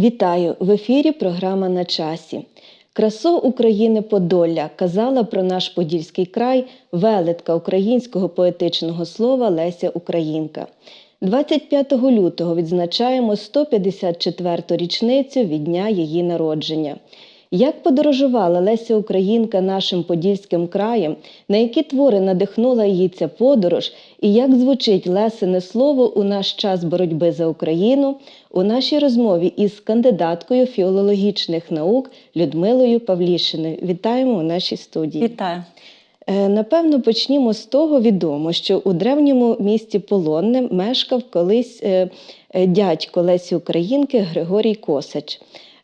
Вітаю! В ефірі програма на часі. Красо України Подолля казала про наш Подільський край велетка українського поетичного слова Леся Українка. 25 лютого відзначаємо 154-ту річницю від дня її народження. Як подорожувала Леся Українка нашим подільським краєм, на які твори надихнула її ця подорож, і як звучить Лесине слово у наш час боротьби за Україну у нашій розмові із кандидаткою філологічних наук Людмилою Павлішиною. Вітаємо у нашій студії. Вітаю. Е, Напевно, почнімо з того відомо, що у древньому місті Полонне мешкав колись е, е, дядько Лесі Українки Григорій Косач.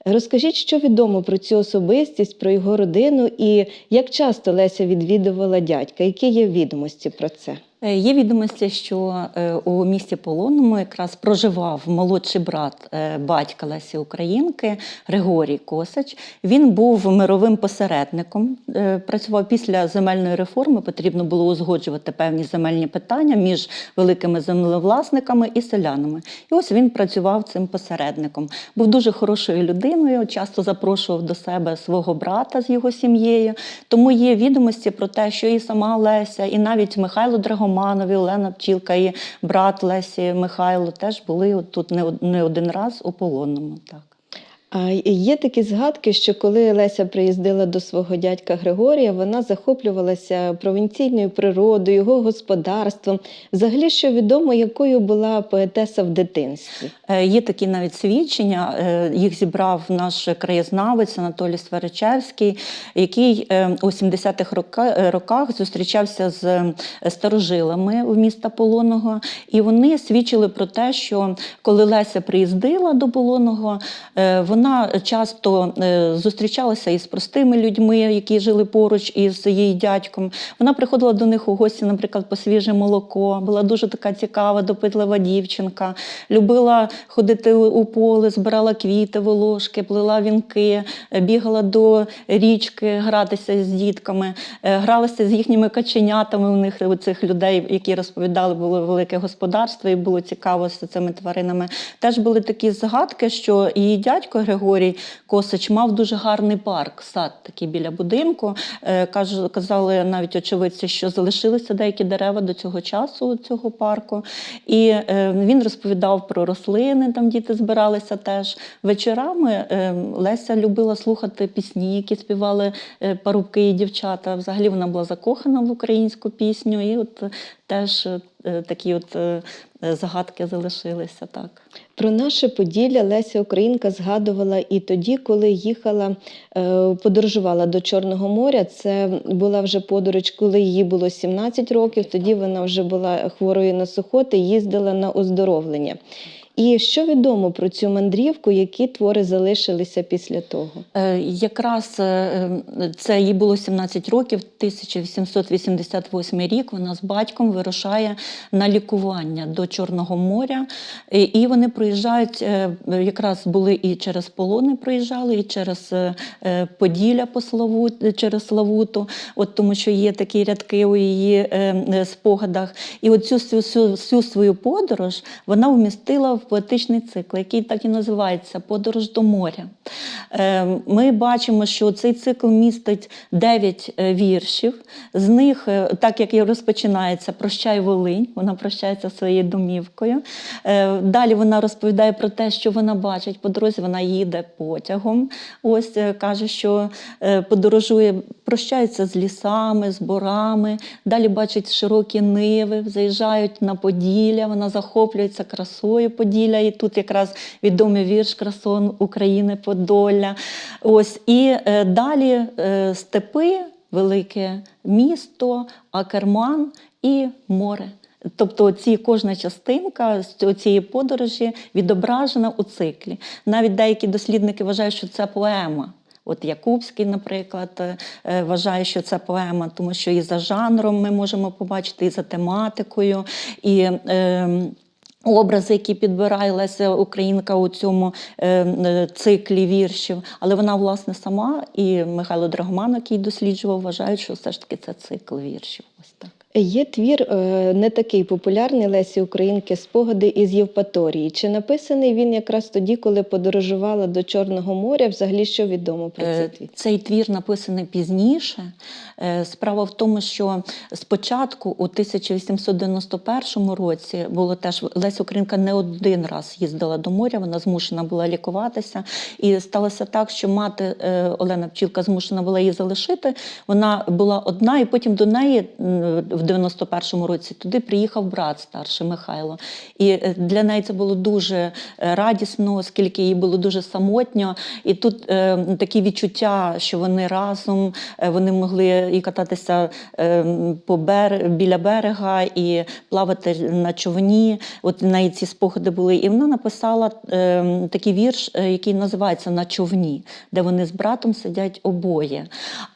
Розкажіть, що відомо про цю особистість, про його родину і як часто Леся відвідувала дядька? Які є відомості про це? Е, Є відомості, що е, у місті Полонному якраз проживав молодший брат е, батька Лесі Українки Григорій Косач. Він був мировим посередником. Працював після земельної реформи. Потрібно було узгоджувати певні земельні питання між великими землевласниками і селянами. І ось він працював цим посередником. Був дуже хорошою людиною, часто запрошував до себе свого брата з його сім'єю. Тому є відомості про те, що і сама Леся, і навіть Михайло Драгоманов, і Олена Пчілка, і брат Лесі Михайло теж були тут не один раз у полонному. Так. Є такі згадки, що коли Леся приїздила до свого дядька Григорія, вона захоплювалася провінційною природою, його господарством. Взагалі, що відомо, якою була поетеса в дитинстві. Е, Є такі навіть свідчення. е, Їх зібрав наш краєзнавець Анатолій Сверичевський, який е, у 70-х е, роках зустрічався з старожилами у міста Полонного, і вони свідчили про те, що коли Леся приїздила до Полонного, е, вона часто е, зустрічалася із простими людьми, які жили поруч із її дядьком. Вона приходила до них у гості, наприклад, по свіже молоко. Була дуже така цікава, допитлива дівчинка. Любила ходити у поле, збирала квіти, волошки, плела вінки, е, бігала до річки, гратися з дітками, е, гралася з їхніми каченятами. У них у цих людей, які розповідали, було велике господарство, і було цікаво з цими тваринами. Теж були такі згадки, що її дядько Григорій Косич мав дуже гарний парк, сад такий біля будинку. Е, Казали навіть очевидці, що залишилися деякі дерева до цього часу цього парку. І е, він розповідав про рослини, там діти збиралися теж. Вечорами е, Леся любила слухати пісні, які співали парубки і дівчата. Взагалі вона була закохана в українську пісню, і от теж такі от загадки залишилися так. Про наше Поділля Леся Українка згадувала і тоді, коли їхала, е, подорожувала до Чорного моря. Це була вже подорож, коли їй було 17 років. Тоді вона вже була хворою на сухоти, їздила на оздоровлення. І що відомо про цю мандрівку, які твори залишилися після того? Е, Якраз е, е, це їй було 17 років, 1888 рік. Вона з батьком вирушає на лікування до Чорного моря. І- вони проїжджають, якраз були і через полони проїжджали, і через Поділля по Славу, через Славуту, от тому що є такі рядки у її спогадах. І оцю всю, всю свою подорож вона вмістила в поетичний цикл, який так і називається Подорож до моря. Е, Ми бачимо, що цей цикл містить 9 віршів. З них, е, так як і розпочинається Прощай Волинь, вона прощається своєю домівкою. Е, Далі вона розповідає про те, що вона бачить по дорозі, вона їде потягом. Ось е, каже, що е, подорожує, прощається з лісами, з борами. Далі бачить широкі ниви, заїжджають на Поділля, вона захоплюється красою Поділля. І тут якраз відомий вірш Красон України Подолля. Ось і е, далі е, степи, велике місто, Акерман і море. Тобто ці кожна частинка цієї подорожі відображена у циклі. Навіть деякі дослідники вважають, що це поема. От Якубський, наприклад, е, вважає, що це поема, тому що і за жанром ми можемо побачити, і за тематикою, і е, образи, які підбирає Леся Українка у цьому е, е, циклі віршів. Але вона, власне, сама і Михайло Драгоман, який досліджував, вважають, що все ж таки це цикл віршів. Ось так. Є твір е, не такий популярний Лесі Українки Спогади із Євпаторії. Чи написаний він якраз тоді, коли подорожувала до Чорного моря? Взагалі, що відомо про цей Е, твір? Цей твір написаний пізніше. Е, Справа в тому, що спочатку, у 1891 році, було теж Леся Українка не один раз їздила до моря, вона змушена була лікуватися. І сталося так, що мати Олена Пчілка змушена була її залишити. Вона була одна, і потім до неї в 91-му році туди приїхав брат старший Михайло. І е, для неї це було дуже е, радісно, оскільки їй було дуже самотньо. І тут е, такі відчуття, що вони разом, е, вони могли і кататися е, по бер... біля берега, і плавати на човні. От в неї ці спогади були. І вона написала е, такий вірш, який називається На човні, де вони з братом сидять обоє.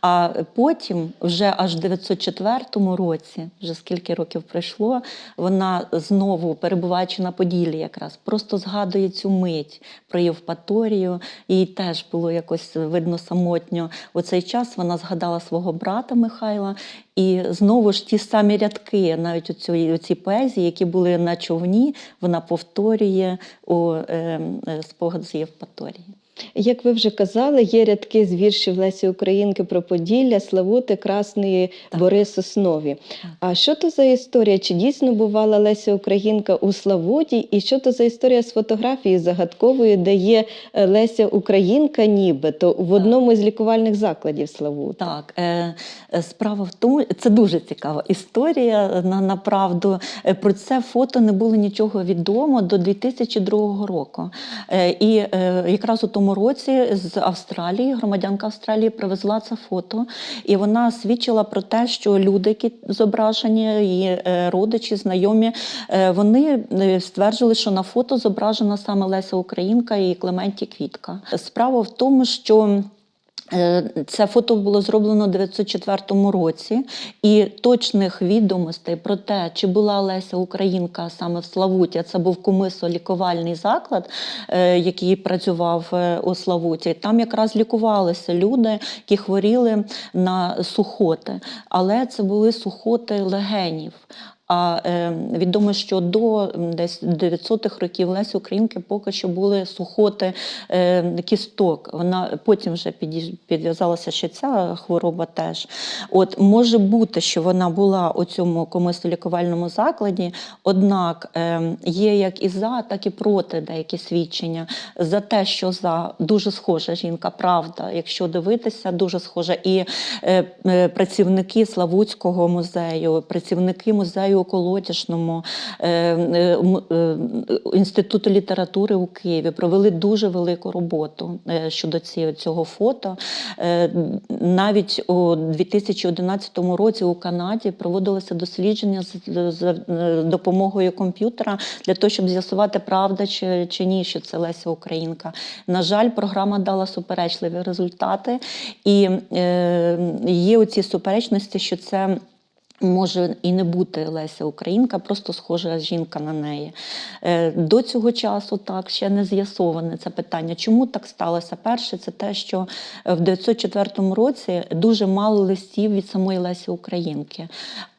А потім, вже аж в 904 році, вже скільки років пройшло, вона знову, перебуваючи на Поділлі, якраз просто згадує цю мить про Євпаторію. Їй теж було якось видно самотньо. У цей час вона згадала свого брата Михайла, і знову ж ті самі рядки, навіть у цій, у цій поезії, які були на човні, вона повторює у е, е, спогад з Євпаторії. Як ви вже казали, є рядки з віршів Лесі Українки про Поділля, Славути, Красної, Так. Бори Соснові. А що то за історія? Чи дійсно бувала Леся Українка у Славуті? І що то за історія з фотографією загадковою, де є е, Леся Українка, нібито в одному з лікувальних закладів Славути? Так, е, е, справа в тому, це дуже цікава історія. На, направду про це фото не було нічого відомо до 2002 року. І якраз у тому році з Австралії, громадянка Австралії, привезла це фото, і вона свідчила про те, що люди, які зображені, її е, родичі, знайомі, е, вони е, стверджували, що на фото зображена саме Леся Українка і Клементі Квітка. Справа в тому, що Це фото було зроблено у 1904 році, і точних відомостей про те, чи була Леся Українка саме в Славуті, це був комисо-лікувальний заклад, е, який працював е, у Славуті. Там якраз лікувалися люди, які хворіли на сухоти, але це були сухоти легенів. А е, відомо, що до десь 900-х років Лесі Українки поки що були сухоти е, кісток. Вона потім вже підв'язалася ще ця хвороба теж. От може бути, що вона була у цьому комусь-лікувальному закладі, однак е, є як і за, так і проти деякі свідчення. За те, що за дуже схожа жінка, правда, якщо дивитися, дуже схожа. І працівники Славутського музею, працівники музею у Колодяжному, е, е, е, Інституту літератури у Києві провели дуже велику роботу щодо цього фото. Навіть у 2011 році у Канаді проводилося дослідження з, допомогою комп'ютера для того, щоб з'ясувати, правда чи, чи ні, що це Леся Українка. На жаль, програма дала суперечливі результати, і є оці суперечності, що це. Може і не бути Леся Українка, просто схожа жінка на неї. Е, До цього часу так ще не з'ясоване це питання. Чому так сталося? Перше, це те, що в 904 році дуже мало листів від самої Лесі Українки.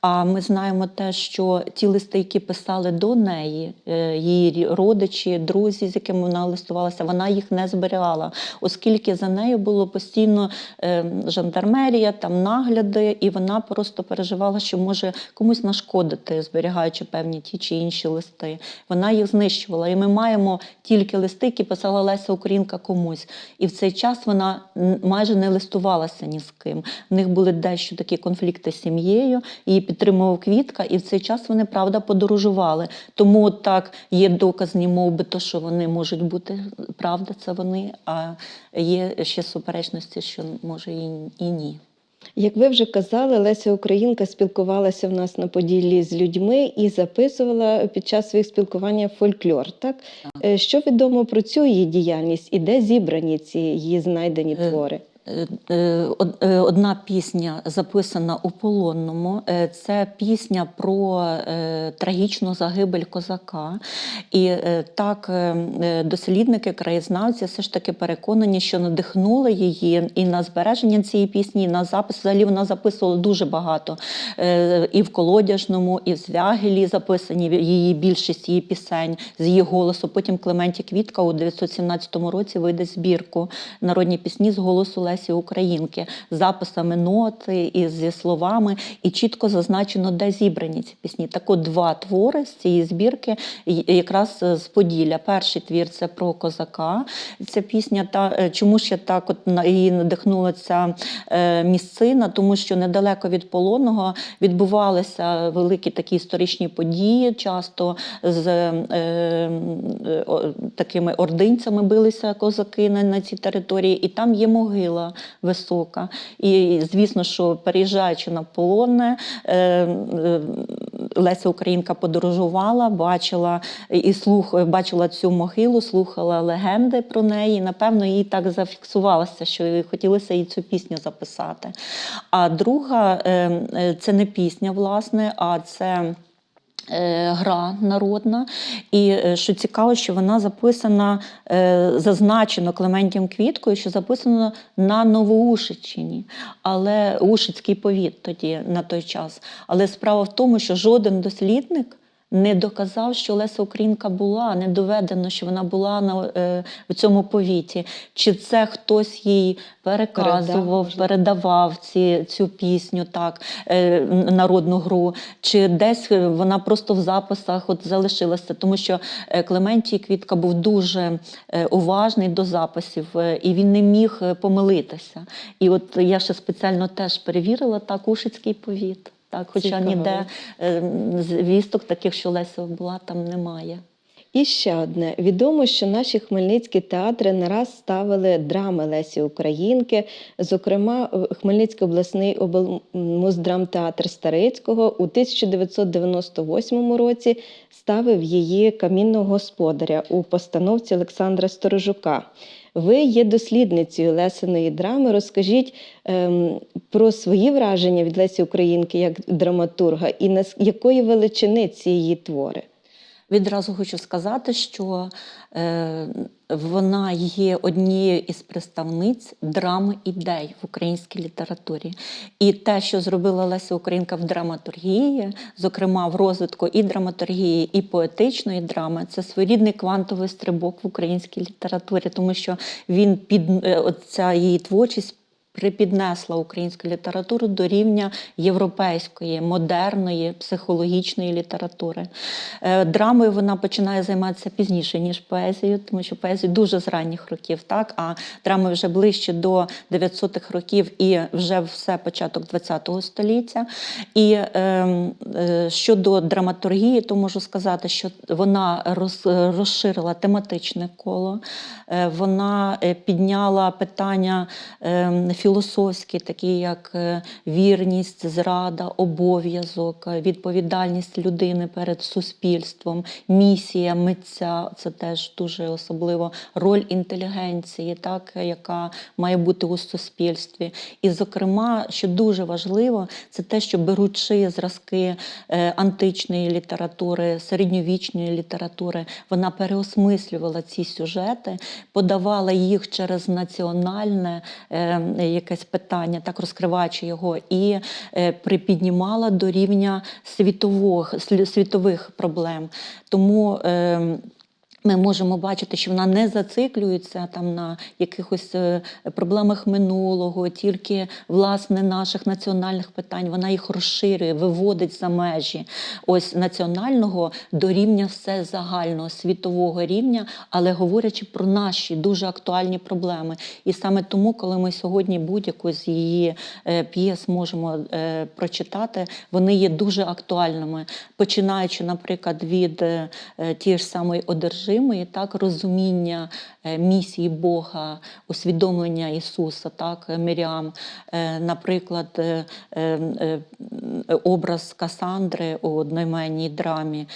А ми знаємо те, що ті листи, які писали до неї, е, її родичі, друзі, з якими вона листувалася, вона їх не зберігала, оскільки за нею було постійно е, жандармерія, там нагляди, і вона просто переживала, що може комусь нашкодити, зберігаючи певні ті чи інші листи. Вона їх знищувала. І ми маємо тільки листи, які писала Леся Українка комусь. І в цей час вона майже не листувалася ні з ким. В них були дещо такі конфлікти з сім'єю. Її підтримував Квітка, і в цей час вони правда подорожували. Тому так є доказні, мов би, то, що вони можуть бути правда, це вони. А є ще суперечності, що може і, і ні. Як ви вже казали, Леся Українка спілкувалася в нас на Поділлі з людьми і записувала під час своїх спілкування фольклор. Так Е, що відомо про цю її діяльність і де зібрані ці її знайдені Е, твори? Е, е, од- Одна пісня записана у полонному. Е, Це пісня про трагічну загибель козака. І так дослідники, краєзнавці все ж таки переконані, що надихнули її і на збереження цієї пісні, і на запис. Взагалі вона записувала дуже багато. І в колодяжному, і в Звягелі записані її більшість її пісень з її голосу. Потім Клементі Квітка у 917 році вийде збірку народні пісні з голосу Лесі Українки з записами ноти і зі словами, і чітко зазначено, де зібрані ці пісні. Так от два твори з цієї збірки якраз з Поділля. Перший твір це про козака. Ця пісня та е, чому ж я так от її надихнула ця е, місцина, тому що недалеко від полонного відбувалися великі такі історичні події, часто з е, е, такими ординцями билися козаки на, на цій території, і там є могила висока. І звісно, що переїжджаючи на полонне, е, Леся Українка подорожувала, бачила і слух, бачила цю могилу, слухала легенди про неї. Напевно, їй так зафіксувалося, що хотілося їй цю пісню записати. А друга е, е, це не пісня, власне, а це. Е, Гра народна, і е, що цікаво, що вона записана, е, зазначено Клементієм Квіткою, що записано на Новоушичині, але Ушицький повіт тоді на той час. Але справа в тому, що жоден дослідник не доказав, що Леся Українка була, не доведено, що вона була на е, в цьому повіті. Чи це хтось їй переказував, можливо. передавав ці, цю пісню, так, е, народну гру, чи десь е, вона просто в записах от залишилася, тому що е, Клементій Квітка був дуже е, уважний до записів, і він не міг помилитися. І от я ще спеціально теж перевірила так, Ушицький повіт. Так, хоча Цікаво. ніде е, звісток таких, що Леся була, там немає. І ще одне. Відомо, що наші хмельницькі театри не раз ставили драми Лесі Українки. Зокрема, Хмельницький обласний облмуздрамтеатр Старицького у 1998 році ставив її камінного господаря у постановці Олександра Сторожука. Ви є дослідницею Лесиної драми. Розкажіть ем, про свої враження від Лесі Українки як драматурга і на якої величини ці її твори. Відразу хочу сказати, що е, вона є однією із представниць драми ідей в українській літературі. І те, що зробила Леся Українка в драматургії, зокрема в розвитку і драматургії, і поетичної драми, це своєрідний квантовий стрибок в українській літературі, тому що він під е, ця її творчість припіднесла українську літературу до рівня європейської, модерної, психологічної літератури. Е, Драмою вона починає займатися пізніше, ніж поезією, тому що поезію дуже з ранніх років, так, а драми вже ближче до 900-х років і вже все початок ХХ століття. І е, е, щодо драматургії, то можу сказати, що вона роз, розширила тематичне коло, е, вона е, підняла питання е, філософські, такі як е, вірність, зрада, обов'язок, е, відповідальність людини перед суспільством, місія митця це теж дуже особливо роль інтелігенції, так, яка має бути у суспільстві. І, зокрема, що дуже важливо, це те, що беручи зразки е, античної літератури, середньовічної літератури, вона переосмислювала ці сюжети, подавала їх через національне е, якесь питання, так розкриваючи його, і е, припіднімала до рівня світових, світових проблем. Тому е, ми можемо бачити, що вона не зациклюється там на якихось е, проблемах минулого, тільки власне наших національних питань. Вона їх розширює, виводить за межі ось національного до рівня все загального світового рівня, але говорячи про наші дуже актуальні проблеми. І саме тому, коли ми сьогодні будь-яку з її е, п'єс можемо е, прочитати, вони є дуже актуальними, починаючи, наприклад, від тієї ж самої одержи. Непостижимої, так розуміння е, місії Бога, усвідомлення Ісуса, так е, наприклад, е, е, образ Касандри у одноіменній драмі,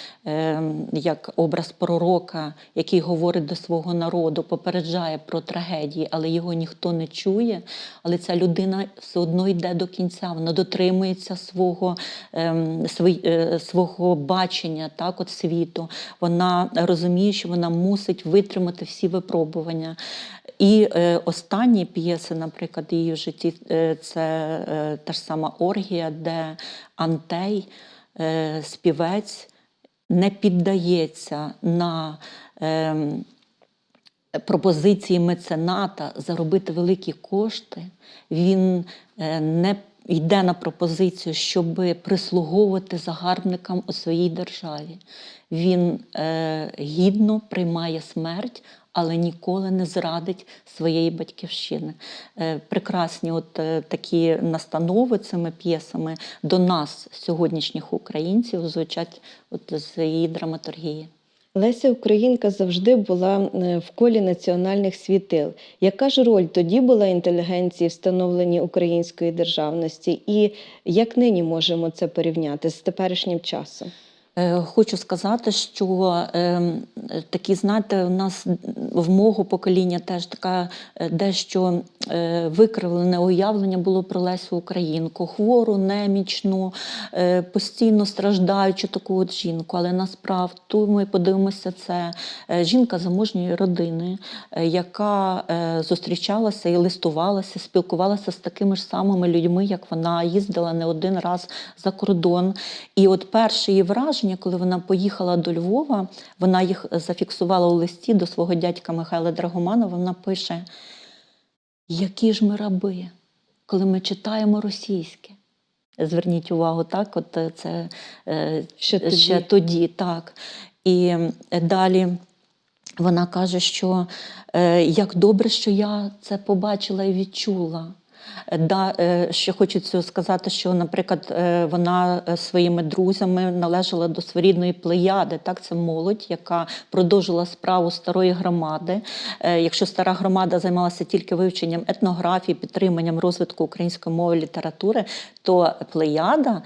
як образ пророка, який говорить до свого народу, попереджає про трагедії, але його ніхто не чує. Але ця людина все одно йде до кінця, вона дотримується свого, ем, свого бачення так, от світу. Вона розуміє, що вона мусить витримати всі випробування. І е, останні п'єси, наприклад, її в житті, е, це е, та ж сама Оргія, де Антей, е, співець, не піддається на ем, пропозиції мецената заробити великі кошти. Він е, не йде на пропозицію, щоб прислуговувати загарбникам у своїй державі. Він е, гідно приймає смерть, але ніколи не зрадить своєї батьківщини. Е, прекрасні от е, такі настанови цими п'єсами до нас, сьогоднішніх українців, звучать от з її драматургії. Леся Українка завжди була е, в колі національних світил. Яка ж роль тоді була інтелігенції в становленні української державності, і як нині можемо це порівняти з теперішнім часом? Е, Хочу сказати, що е, такі, знаєте, у нас в мого покоління теж така е, дещо е, викривлене уявлення було про Лесю Українку, хвору, немічну, е, постійно страждаючу таку от жінку. Але насправді ми подивимося, це е, жінка заможньої родини, яка е, зустрічалася і листувалася, спілкувалася з такими ж самими людьми, як вона їздила не один раз за кордон. І от перше її враження, коли вона поїхала до Львова, вона їх зафіксувала у листі до свого дядька Михайла Драгоманова. Вона пише: які ж ми раби, коли ми читаємо російське. Зверніть увагу, так, от е, це е, Ще тоді. ще тоді, так. І е, далі вона каже, що як добре, що я це побачила і відчула. Да, е, ще хочу сказати, що, наприклад, е, вона е, своїми друзями належала до своєрідної плеяди. Так, це молодь, яка продовжила справу старої громади. Якщо стара громада займалася тільки вивченням етнографії, підтриманням розвитку української мови літератури, то плеяда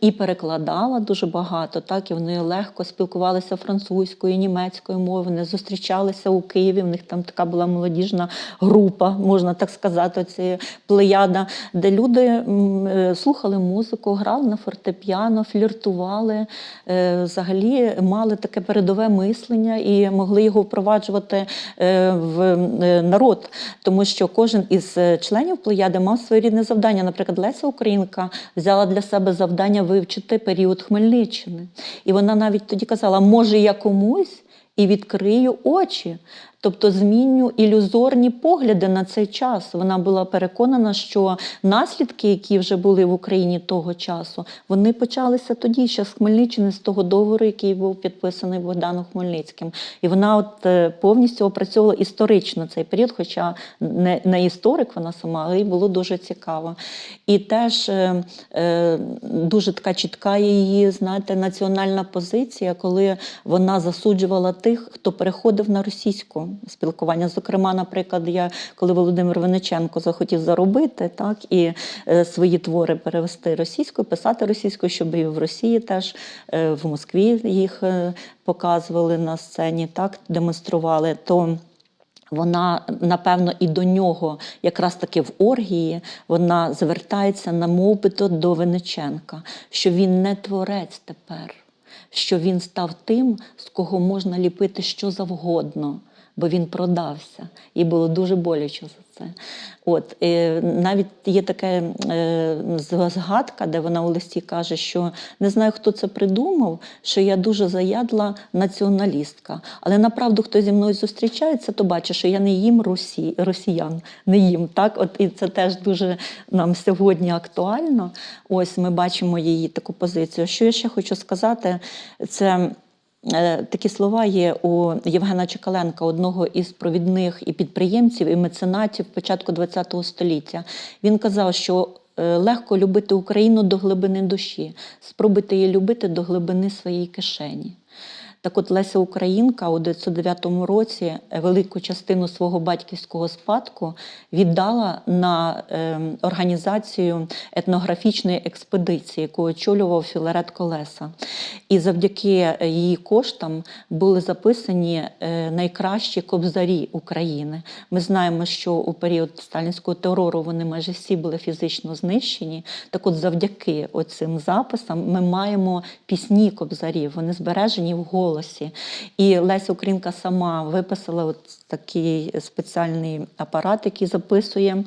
і перекладала дуже багато, так і вони легко спілкувалися французькою, німецькою мовою. Вони зустрічалися у Києві. В них там така була молодіжна група, можна так сказати, ці плеяда, де люди е, слухали музику, грали на фортепіано, фліртували, е, взагалі мали таке передове мислення і могли його впроваджувати е, в народ, тому що кожен із членів плеяди мав своє рідне завдання. Наприклад, Леся Українка взяла для себе завдання вивчити період Хмельниччини. І вона навіть тоді казала, може, я комусь і відкрию очі. Тобто зміню ілюзорні погляди на цей час. Вона була переконана, що наслідки, які вже були в Україні того часу, вони почалися тоді, ще з Хмельниччини, з того договору, який був підписаний Богданом Хмельницьким. І вона от е, повністю опрацьовувала історично цей період, хоча не, не історик вона сама, але й було дуже цікаво. І теж е, е, дуже така чітка її, знаєте, національна позиція, коли вона засуджувала тих, хто переходив на російську спілкування. Зокрема, наприклад, я коли Володимир Винниченко захотів заробити, так і е, свої твори перевести російською, писати російською, щоб і в Росії теж е, в Москві їх е, показували на сцені, так демонстрували. то вона, напевно, і до нього, якраз таки в оргії, вона звертається на мовбито до Вениченка, що він не творець тепер, що він став тим, з кого можна ліпити що завгодно, бо він продався. І було дуже боляче за це. От, навіть є така е, згадка, де вона у листі каже, що не знаю, хто це придумав, що я дуже заядла націоналістка. Але направду, хто зі мною зустрічається, то бачить, що я не їм росі, росіян, не їм. Так? От, і це теж дуже нам сьогодні актуально. Ось ми бачимо її таку позицію. Що я ще хочу сказати, це. Е, Такі слова є у Євгена Чекаленка, одного із провідних і підприємців, і меценатів початку ХХ століття. Він казав, що е, легко любити Україну до глибини душі, спробуйте її любити до глибини своєї кишені. Так от Леся Українка у 1909 році е, велику частину свого батьківського спадку віддала на е, організацію етнографічної експедиції, яку очолював Філарет Колеса. І завдяки е, її коштам були записані найкращі кобзарі України. Ми знаємо, що у період сталінського терору вони майже всі були фізично знищені. Так от, завдяки оцим записам ми маємо пісні кобзарів, вони збережені в голосі. І Леся Українка сама виписала от такий спеціальний апарат, який записує.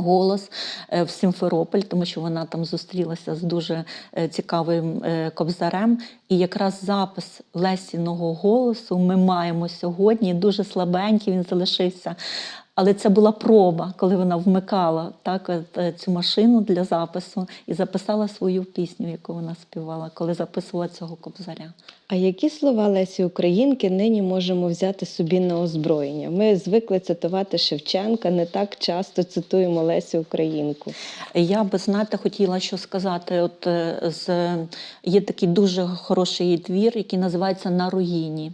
Голос е, в Сімферополь, тому що вона там зустрілася з дуже е, цікавим е, кобзарем. І якраз запис Лесіного голосу ми маємо сьогодні. Дуже слабенький він залишився. Але це була проба, коли вона вмикала так, е, цю машину для запису і записала свою пісню, яку вона співала, коли записувала цього кобзаря. А які слова Лесі Українки нині можемо взяти собі на озброєння? Ми звикли цитувати Шевченка, не так часто цитуємо Лесю Українку. Я би знаєте, хотіла що сказати. От е, з є такий дуже хороший твір, який називається На руїні.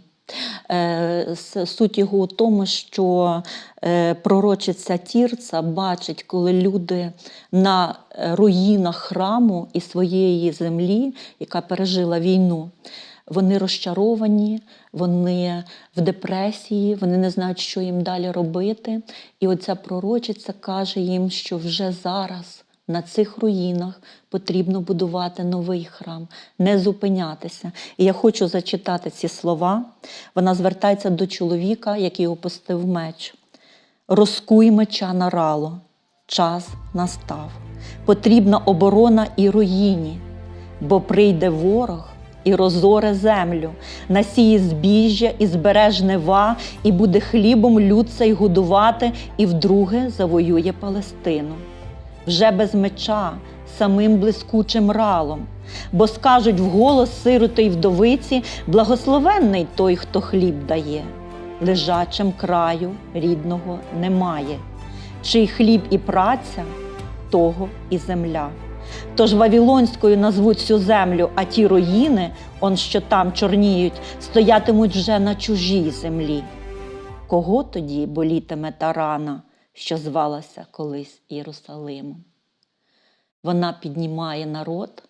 Е, Суть його у тому, що е, пророчиця Тірца бачить, коли люди на руїнах храму і своєї землі, яка пережила війну, вони розчаровані, вони в депресії, вони не знають, що їм далі робити. І оця пророчиця каже їм, що вже зараз на цих руїнах потрібно будувати новий храм, не зупинятися. І я хочу зачитати ці слова. Вона звертається до чоловіка, який опустив меч. Розкуй меча на рало, час настав. Потрібна оборона і руїні, бо прийде ворог і розоре землю, насіє збіжжя і збере жнива, і буде хлібом люд цей годувати, і вдруге завоює Палестину. Вже без меча, самим блискучим ралом. Бо скажуть вголос сироти вдовиці, благословенний той, хто хліб дає. Лежачим краю рідного немає. Чий хліб і праця, того і земля. Тож Вавілонською назвуть цю землю, а ті руїни, он що там чорніють, стоятимуть вже на чужій землі. Кого тоді болітиме та рана, що звалася колись Єрусалимом? Вона піднімає народ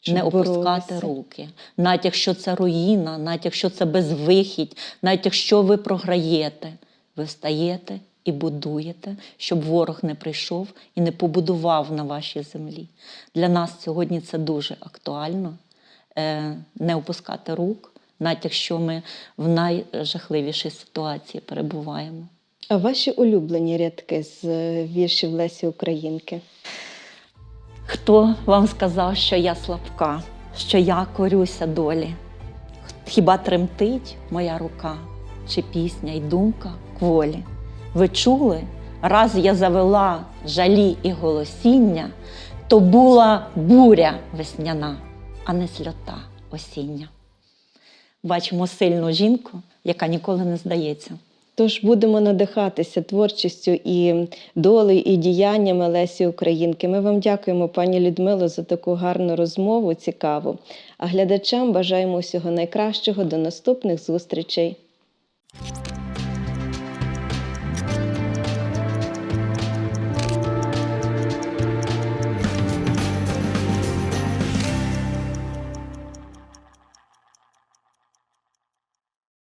Щоб не опускати боролися. руки. Навіть якщо це руїна, навіть якщо це безвихідь, навіть якщо ви програєте, ви встаєте і будуєте, щоб ворог не прийшов і не побудував на вашій землі. Для нас сьогодні це дуже актуально е, не опускати рук, навіть якщо ми в найжахливішій ситуації перебуваємо. А ваші улюблені рядки з е, віршів Лесі Українки? Хто вам сказав, що я слабка, що я корюся долі? Хіба тремтить моя рука, чи пісня й думка кволі? Ви чули, раз я завела жалі і голосіння, то була буря весняна, а не сльота осіння. Бачимо сильну жінку, яка ніколи не здається. Тож будемо надихатися творчістю і долею, і діяннями Лесі Українки. Ми вам дякуємо, пані Людмило, за таку гарну розмову, цікаву. А глядачам бажаємо усього найкращого. До наступних зустрічей.